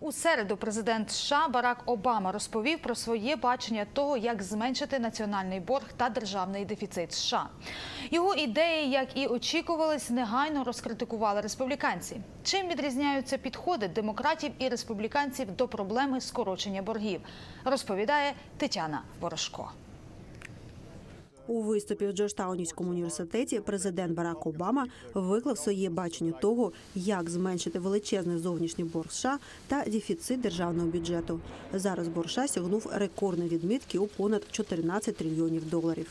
У середу президент США Барак Обама розповів про своє бачення того, як зменшити національний борг та державний дефіцит США. Його ідеї, як і очікувались, негайно розкритикували республіканці. Чим відрізняються підходи демократів і республіканців до проблеми скорочення боргів, розповідає Тетяна Ворожко. У виступі в Джорджтаунівському університеті президент Барак Обама виклав своє бачення того, як зменшити величезний зовнішній борг США та дефіцит державного бюджету. Зараз борг США сягнув рекордної відмітки у понад 14 трильйонів доларів.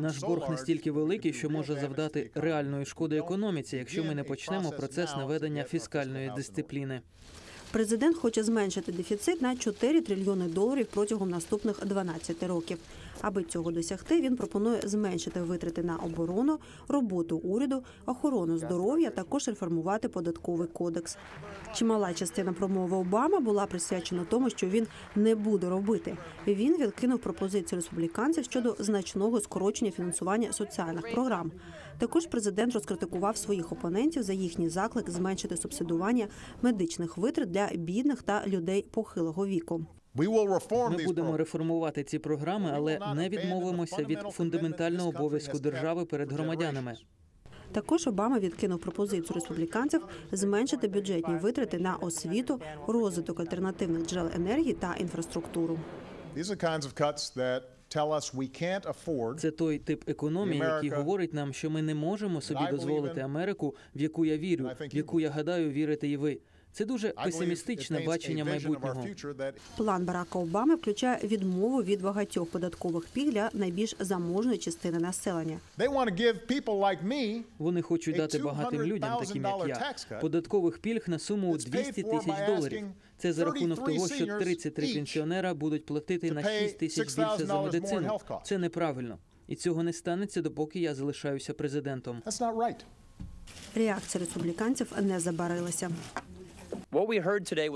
Наш борг настільки великий, що може завдати реальної шкоди економіці, якщо ми не почнемо процес наведення фіскальної дисципліни. Президент хоче зменшити дефіцит на 4 трильйони доларів протягом наступних 12 років. Аби цього досягти, він пропонує зменшити витрати на оборону, роботу уряду, охорону здоров'я, також реформувати податковий кодекс. Чимала частина промови Обами була присвячена тому, що він не буде робити. Він відкинув пропозицію республіканців щодо значного скорочення фінансування соціальних програм. Також президент розкритикував своїх опонентів за їхній заклик зменшити субсидування медичних витрат для бідних та людей похилого віку. Ми будемо реформувати ці програми, але не відмовимося від фундаментального обов'язку держави перед громадянами. Також Обама відкинув пропозицію республіканців зменшити бюджетні витрати на освіту, розвиток альтернативних джерел енергії та інфраструктуру. Це той тип економії, який говорить нам, що ми не можемо собі дозволити Америку, в яку я вірю, в яку я гадаю вірите і ви. Це дуже песимістичне бачення майбутнього. План Барака Обами включає відмову від багатьох податкових пільг для найбільш заможної частини населення. Вони хочуть дати багатим людям, таким як я, податкових пільг на суму 200 тисяч доларів. Це за рахунок того, що 33 пенсіонера будуть платити на 6 тисяч більше за медицину. Це неправильно, і цього не станеться, допоки я залишаюся президентом. Реакція республіканців не забарилася.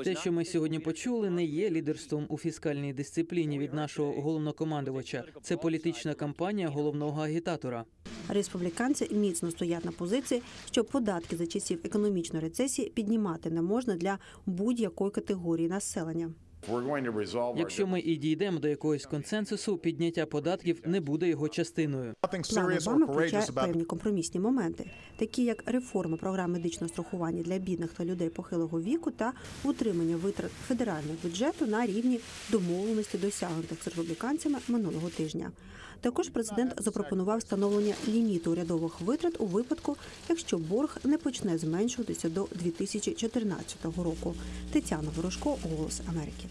Те, що ми сьогодні почули, не є лідерством у фіскальній дисципліні від нашого головнокомандувача. Це політична кампанія головного агітатора. Республіканці міцно стоять на позиції, що податки за часів економічної рецесії піднімати не можна для будь-якої категорії населення. Якщо ми і дійдемо до якогось консенсусу, підняття податків не буде його частиною. План Обами включає певні компромісні моменти, такі як реформа програм медичного страхування для бідних та людей похилого віку та утримання витрат федерального бюджету на рівні домовленості, досягнутих з республіканцями минулого тижня. Також президент запропонував встановлення ліміту урядових витрат у випадку, якщо борг не почне зменшуватися до 2014 року. Тетяна Ворожко, Голос Америки.